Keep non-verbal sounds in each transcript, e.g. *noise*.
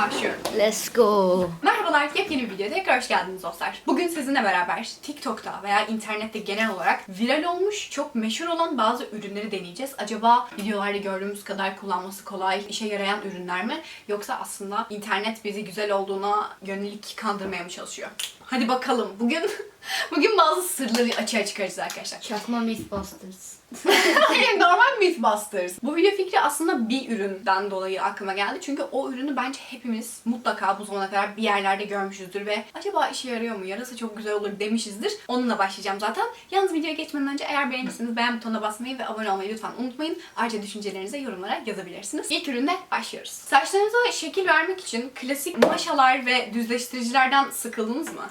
Başlıyorum. Let's go. Merhabalar, yepyeni bir videoya tekrar hoş geldiniz dostlar. Bugün sizinle beraber TikTok'ta veya internette genel olarak viral olmuş, çok meşhur olan bazı ürünleri deneyeceğiz. Acaba videolarda gördüğümüz kadar kullanması kolay, işe yarayan ürünler mi? Yoksa aslında internet bizi güzel olduğuna yönelik kandırmaya mı çalışıyor? Hadi bakalım. Bugün *laughs* bugün bazı sırları açığa çıkaracağız arkadaşlar. Çakma Mythbusters. Hayır normal Mythbusters. Bu video fikri aslında bir üründen dolayı aklıma geldi. Çünkü o ürünü bence hepimiz mutlaka bu zamana kadar bir yerlerde görmüşüzdür ve acaba işe yarıyor mu? Yarasa çok güzel olur demişizdir. Onunla başlayacağım zaten. Yalnız videoya geçmeden önce eğer beğenirseniz beğen butonuna basmayı ve abone olmayı lütfen unutmayın. Ayrıca düşüncelerinizi yorumlara yazabilirsiniz. İlk ürünle başlıyoruz. Saçlarınıza şekil vermek için klasik maşalar ve düzleştiricilerden sıkıldınız mı?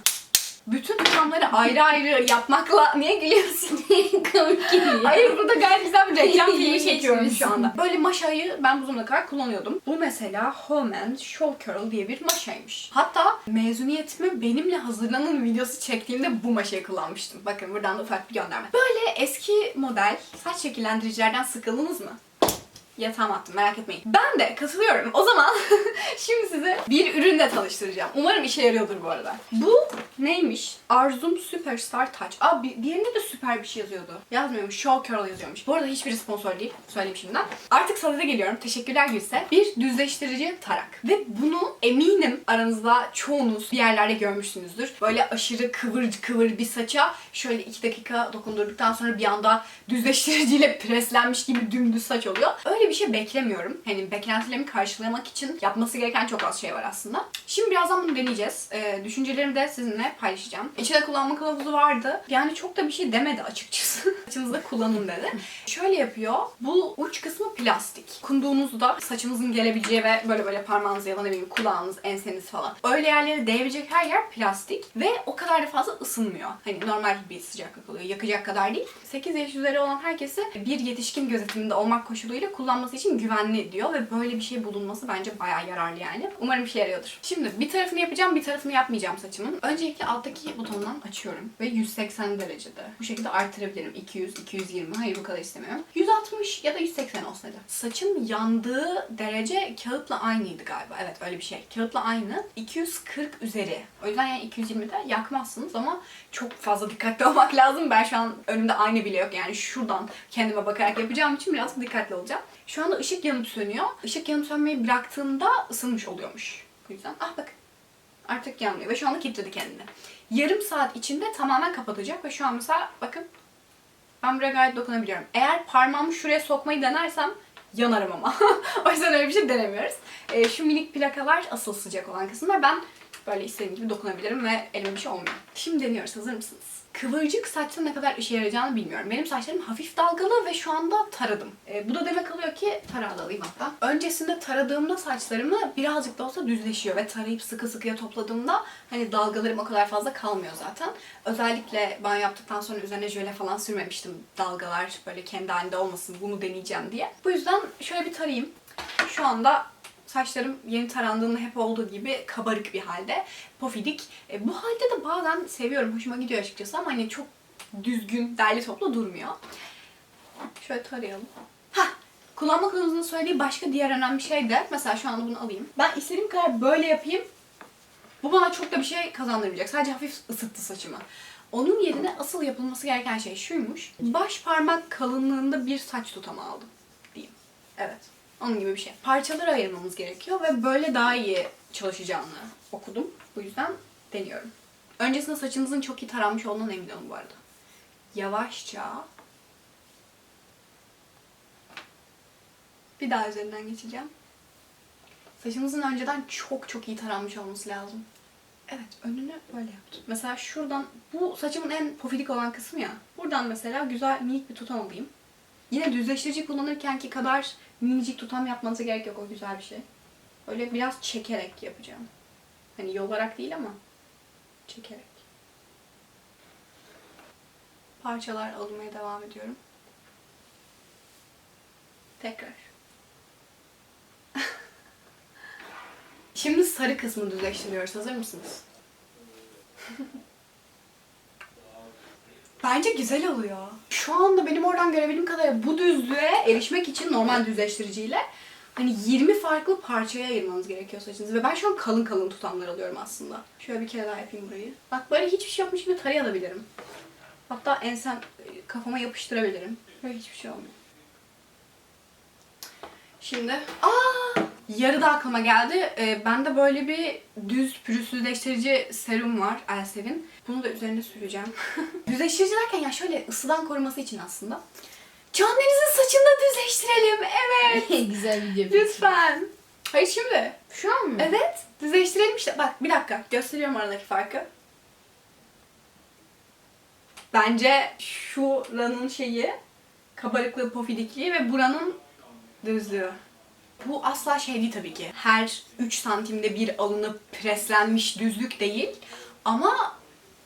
Bütün tutamları ayrı ayrı yapmakla... Niye gülüyorsun? *laughs* Komik geliyor. Hayır burada gayet güzel bir reklam filmi çekiyorum şu anda. Böyle maşayı ben bu zamana kadar kullanıyordum. Bu mesela Home and Show Curl diye bir maşaymış. Hatta mezuniyetime benimle hazırlanan videosu çektiğimde bu maşayı kullanmıştım. Bakın buradan da ufak bir gönderme. Böyle eski model saç şekillendiricilerden sıkıldınız mı? Yatağıma attım merak etmeyin. Ben de katılıyorum. O zaman *laughs* şimdi size bir ürünle tanıştıracağım. Umarım işe yarıyordur bu arada. Bu neymiş? Arzum Superstar Touch. Aa bir, diğerinde de süper bir şey yazıyordu. Yazmıyormuş. Show Curl yazıyormuş. Bu arada hiçbiri sponsor değil. Söyleyeyim şimdiden. Artık sadede geliyorum. Teşekkürler Gülse. Bir düzleştirici tarak. Ve bunu eminim aranızda çoğunuz bir yerlerde görmüşsünüzdür. Böyle aşırı kıvır kıvır bir saça şöyle iki dakika dokundurduktan sonra bir anda düzleştiriciyle *laughs* preslenmiş gibi dümdüz saç oluyor. Öyle bir şey beklemiyorum. Hani beklentilerimi karşılamak için yapması gereken çok az şey var aslında. Şimdi birazdan bunu deneyeceğiz. Ee, düşüncelerimi de sizinle paylaşacağım. İçinde kullanma kılavuzu vardı. Yani çok da bir şey demedi açıkçası. *laughs* Saçınızda kullanın dedi. Şöyle yapıyor. Bu uç kısmı plastik. Kunduğunuzda saçınızın gelebileceği ve böyle böyle parmağınızı ya da ne bileyim kulağınız, enseniz falan. Öyle yerlere değebilecek her yer plastik ve o kadar da fazla ısınmıyor. Hani normal bir sıcaklık oluyor. Yakacak kadar değil. 8 yaş üzeri olan herkese bir yetişkin gözetiminde olmak koşuluyla kullanması için güvenli diyor ve böyle bir şey bulunması bence bayağı yararlı yani. Umarım işe yarıyordur. Şimdi bir tarafını yapacağım, bir tarafını yapmayacağım saçımın. Öncelikle alttaki butondan açıyorum ve 180 derecede. Bu şekilde artırabilirim. 200, 220. Hayır bu kadar istemiyorum. 160 ya da 180 olsun hadi. Saçım yandığı derece kağıtla aynıydı galiba. Evet öyle bir şey. Kağıtla aynı. 240 üzeri. O yüzden yani 220'de yakmazsınız ama çok fazla dikkatli *laughs* olmak lazım. Ben şu an önümde ayna bile yok. Yani şuradan kendime bakarak yapacağım için biraz dikkatli olacağım. Şu anda ışık yanıp sönüyor. Işık yanıp sönmeyi bıraktığında ısınmış oluyormuş. Bu yüzden ah bakın artık yanmıyor ve şu anda kilitledi kendini. Yarım saat içinde tamamen kapatacak ve şu an mesela bakın ben buraya gayet dokunabiliyorum. Eğer parmağımı şuraya sokmayı denersem yanarım ama. *laughs* o yüzden öyle bir şey denemiyoruz. Ee, şu minik plakalar asıl sıcak olan kısımlar. Ben böyle istediğim gibi dokunabilirim ve elime bir şey olmuyor. Şimdi deniyoruz. Hazır mısınız? Kıvırcık saçta ne kadar işe yarayacağını bilmiyorum. Benim saçlarım hafif dalgalı ve şu anda taradım. Ee, bu da demek oluyor ki tarağı alayım hatta. Öncesinde taradığımda saçlarımı birazcık da olsa düzleşiyor ve tarayıp sıkı sıkıya topladığımda hani dalgalarım o kadar fazla kalmıyor zaten. Özellikle banyo yaptıktan sonra üzerine jöle falan sürmemiştim. Dalgalar böyle kendi halinde olmasın bunu deneyeceğim diye. Bu yüzden şöyle bir tarayayım. Şu anda saçlarım yeni tarandığında hep olduğu gibi kabarık bir halde. Pofidik. E, bu halde de bazen seviyorum. Hoşuma gidiyor açıkçası ama hani çok düzgün, derli toplu durmuyor. Şöyle tarayalım. Hah! Kullanma kılavuzunun söylediği başka diğer önemli şey de mesela şu anda bunu alayım. Ben istediğim kadar böyle yapayım. Bu bana çok da bir şey kazandırmayacak. Sadece hafif ısıttı saçımı. Onun yerine asıl yapılması gereken şey şuymuş. Baş parmak kalınlığında bir saç tutama aldım diyeyim. Evet. Onun gibi bir şey. Parçalara ayırmamız gerekiyor ve böyle daha iyi çalışacağını okudum. Bu yüzden deniyorum. Öncesinde saçınızın çok iyi taranmış olduğundan emin olun bu arada. Yavaşça bir daha üzerinden geçeceğim. Saçınızın önceden çok çok iyi taranmış olması lazım. Evet, önünü böyle yaptım. Mesela şuradan, bu saçımın en pofidik olan kısmı ya. Buradan mesela güzel minik bir tutam alayım. Yine düzleştirici kullanırkenki kadar minicik tutam yapmanıza gerek yok. O güzel bir şey. Öyle biraz çekerek yapacağım. Hani yolarak değil ama çekerek. Parçalar almaya devam ediyorum. Tekrar. *laughs* Şimdi sarı kısmı düzleştiriyoruz. Hazır mısınız? *laughs* Bence güzel oluyor. Şu anda benim oradan görebildiğim kadarıyla bu düzlüğe erişmek için normal düzleştiriciyle hani 20 farklı parçaya ayırmanız gerekiyor saçınızı. Ve ben şu an kalın kalın tutamlar alıyorum aslında. Şöyle bir kere daha yapayım burayı. Bak böyle hiçbir şey yokmuş gibi tarayabilirim. Hatta ensem kafama yapıştırabilirim. Böyle hiçbir şey olmuyor. Şimdi aa yarı da aklıma geldi. Ee, bende böyle bir düz pürüzsüzleştirici serum var Elsev'in. Bunu da üzerine süreceğim. *laughs* düzleştirici derken ya şöyle ısıdan koruması için aslında. Can Deniz'in saçını da düzleştirelim. Evet. *laughs* Güzel video. Lütfen. Hayır şimdi. Şu an mı? Evet. Düzleştirelim işte. Bak bir dakika. Gösteriyorum aradaki farkı. Bence şuranın şeyi kabarıklığı, pofidikliği ve buranın düzlüğü. Bu asla şey değil tabii ki. Her 3 santimde bir alınıp preslenmiş düzlük değil. Ama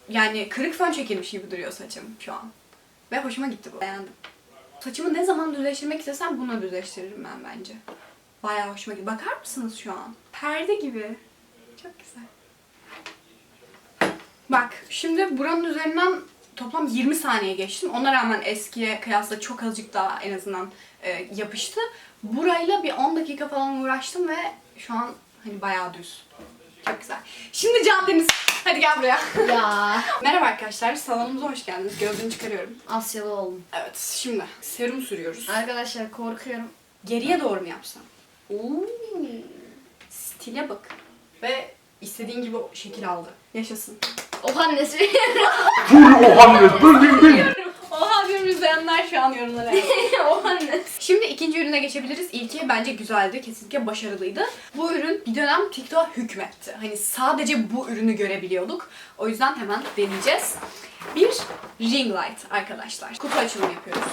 yani kırık fön çekilmiş gibi duruyor saçım şu an. Ve hoşuma gitti bu. Beğendim. Saçımı ne zaman düzleştirmek istesem buna düzleştiririm ben bence. Bayağı hoşuma gitti. Bakar mısınız şu an? Perde gibi. Çok güzel. Bak şimdi buranın üzerinden toplam 20 saniye geçtim. Ona rağmen eskiye kıyasla çok azıcık daha en azından e, yapıştı. Burayla bir 10 dakika falan uğraştım ve şu an hani bayağı düz. Çok güzel. Şimdi Can Deniz. Hadi gel buraya. Ya. *laughs* Merhaba arkadaşlar. Salonumuza hoş geldiniz. Gözlüğümü çıkarıyorum. Asyalı oldum. Evet şimdi serum sürüyoruz. Arkadaşlar korkuyorum. Geriye doğru mu yapsam? Oo. Stile bak. Ve istediğin gibi şekil aldı. Yaşasın. O annesi. Muhammed bölüm Oha diyorum izleyenler şu an yorumlara. *laughs* o annesi. Şimdi ürüne geçebiliriz. İlki bence güzeldi. Kesinlikle başarılıydı. Bu ürün bir dönem TikTok'a hükmetti. Hani sadece bu ürünü görebiliyorduk. O yüzden hemen deneyeceğiz. Bir ring light arkadaşlar. Kutu açılımı yapıyoruz.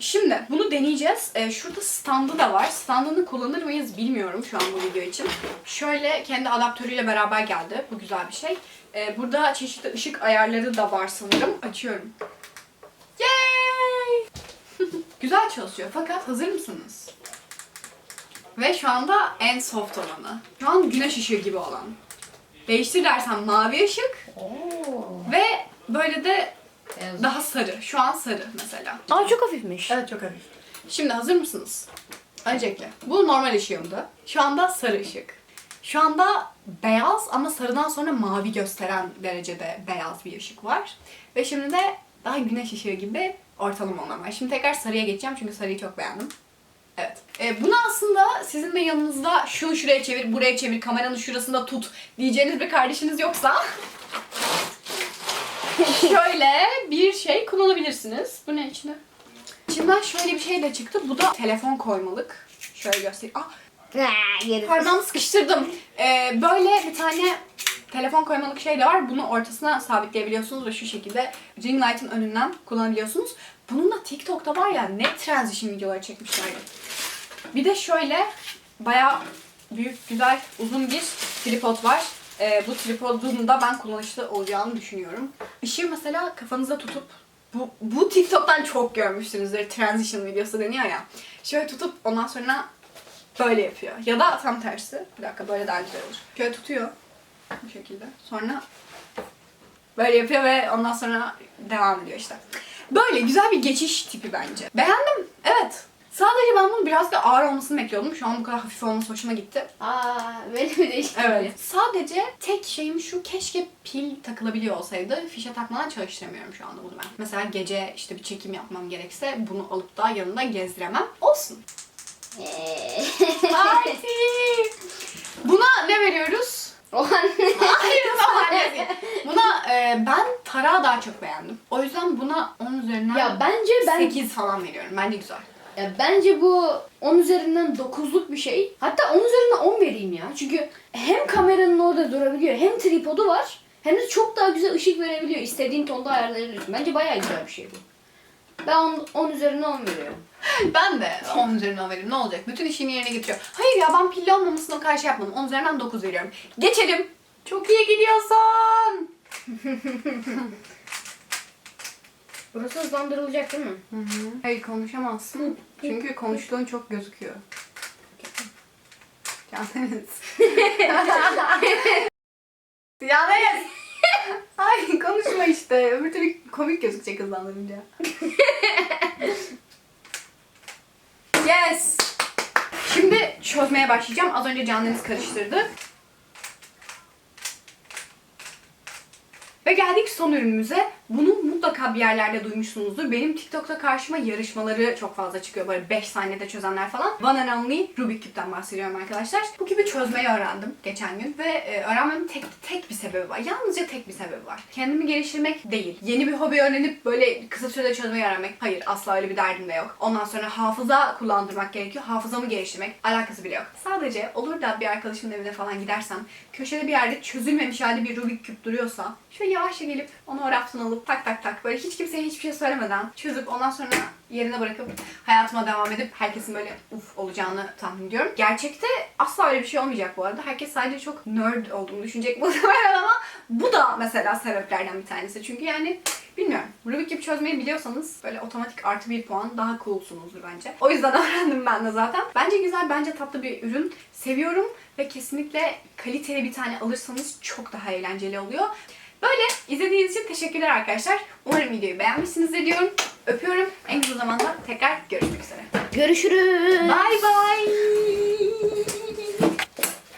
Şimdi bunu deneyeceğiz. Ee, şurada standı da var. Standını kullanır mıyız bilmiyorum şu an bu video için. Şöyle kendi adaptörüyle beraber geldi. Bu güzel bir şey. Ee, burada çeşitli ışık ayarları da var sanırım. Açıyorum. *laughs* Güzel çalışıyor fakat hazır mısınız? Ve şu anda en soft olanı. Şu an güneş ışığı gibi olan. Değiştir dersem mavi ışık Oo. ve böyle de daha sarı. Şu an sarı mesela. Aa çok hafifmiş. Evet çok hafif. Şimdi hazır mısınız? Öncelikle bu normal ışığımdı. Şu anda sarı ışık. Şu anda beyaz ama sarıdan sonra mavi gösteren derecede beyaz bir ışık var. Ve şimdi de daha güneş ışığı gibi ortalama olan var. Şimdi tekrar sarıya geçeceğim çünkü sarıyı çok beğendim. Evet. Ee, bunu aslında sizin de yanınızda şunu şuraya çevir, buraya çevir, kameranın şurasında tut diyeceğiniz bir kardeşiniz yoksa *laughs* şöyle bir şey kullanabilirsiniz. Bu ne içinde? İçinden şöyle bir şey de çıktı. Bu da telefon koymalık. Şöyle göstereyim. Ah parmağımı sıkıştırdım. Ee, böyle bir tane telefon koymalık şey de var. Bunu ortasına sabitleyebiliyorsunuz ve şu şekilde ring light'ın önünden kullanabiliyorsunuz. Bununla TikTok'ta var ya ne transition videoları çekmişlerdi. Bir de şöyle bayağı büyük, güzel, uzun bir tripod var. Ee, bu tripodun da ben kullanışlı olacağını düşünüyorum. Işığı mesela kafanıza tutup bu, bu TikTok'tan çok görmüşsünüzdür. Transition videosu deniyor ya. Şöyle tutup ondan sonra böyle yapıyor. Ya da tam tersi. Bir dakika böyle daha güzel olur. Şöyle tutuyor. Bu şekilde. Sonra böyle yapıyor ve ondan sonra devam ediyor işte. Böyle güzel bir geçiş tipi bence. Beğendim. Evet. Sadece ben bunun biraz da ağır olmasını bekliyordum. Şu an bu kadar hafif olması hoşuma gitti. Aa böyle mi değişti? Evet. Sadece tek şeyim şu keşke pil takılabiliyor olsaydı. Fişe takmadan çalıştıramıyorum şu anda bunu ben. Mesela gece işte bir çekim yapmam gerekse bunu alıp da yanında gezdiremem. Olsun. Parti! Buna ne veriyoruz? Anne. Hayır *laughs* değil. Buna e, ben tarağı daha çok beğendim. O yüzden buna 10 üzerinden Ya bence ben 8 falan veriyorum. Bence güzel. ya bence bu 10 üzerinden 9'luk bir şey. Hatta 10 üzerinden 10 vereyim ya. Çünkü hem kameranın orada durabiliyor, hem tripodu var, hem de çok daha güzel ışık verebiliyor. İstediğin tonda ayarlayabiliyorsun. Bence bayağı güzel bir şey bu. Ben 10, 10 üzerinden 10 veriyorum. Ben de 10 üzerinden veririm. Ne olacak? Bütün işini yerine getiriyor. Hayır ya ben pilli olmamasına karşı yapmadım. 10 üzerinden 9 veriyorum. Geçelim. Çok iyi gidiyorsun. *laughs* Burası hızlandırılacak değil mi? Hayır konuşamazsın. Çünkü konuştuğun çok gözüküyor. Yalnız. Yalnız. *laughs* Ay konuşma işte. Öbür türlü komik gözükecek hızlandırınca. *laughs* yes. Şimdi çözmeye başlayacağım. Az önce Can karıştırdı. Ve geldik son ürünümüze. Bunu mutlaka bir yerlerde duymuşsunuzdur. Benim TikTok'ta karşıma yarışmaları çok fazla çıkıyor. Böyle 5 saniyede çözenler falan. One and Only Rubik Cube'den bahsediyorum arkadaşlar. Bu kübü çözmeyi öğrendim geçen gün. Ve e, öğrenmemin tek, tek bir sebebi var. Yalnızca tek bir sebebi var. Kendimi geliştirmek değil. Yeni bir hobi öğrenip böyle kısa sürede çözmeyi öğrenmek. Hayır asla öyle bir derdim de yok. Ondan sonra hafıza kullandırmak gerekiyor. Hafızamı geliştirmek. Alakası bile yok. Sadece olur da bir arkadaşımın evine falan gidersem köşede bir yerde çözülmemiş halde bir Rubik küp duruyorsa şöyle yavaşça gelip onu o raftan alıp tak tak tak böyle hiç kimseye hiçbir şey söylemeden çözüp ondan sonra yerine bırakıp hayatıma devam edip herkesin böyle uf olacağını tahmin ediyorum. Gerçekte asla öyle bir şey olmayacak bu arada. Herkes sadece çok nerd olduğumu düşünecek *laughs* muhtemelen ama bu da mesela sebeplerden bir tanesi. Çünkü yani Bilmiyorum. Rubik gibi çözmeyi biliyorsanız böyle otomatik artı bir puan daha coolsunuzdur bence. O yüzden *laughs* öğrendim ben de zaten. Bence güzel, bence tatlı bir ürün. Seviyorum ve kesinlikle kaliteli bir tane alırsanız çok daha eğlenceli oluyor. Böyle izlediğiniz için teşekkürler arkadaşlar. Umarım videoyu beğenmişsinizdir diyorum. Öpüyorum. En kısa zamanda tekrar görüşmek üzere. Görüşürüz. Bye bye.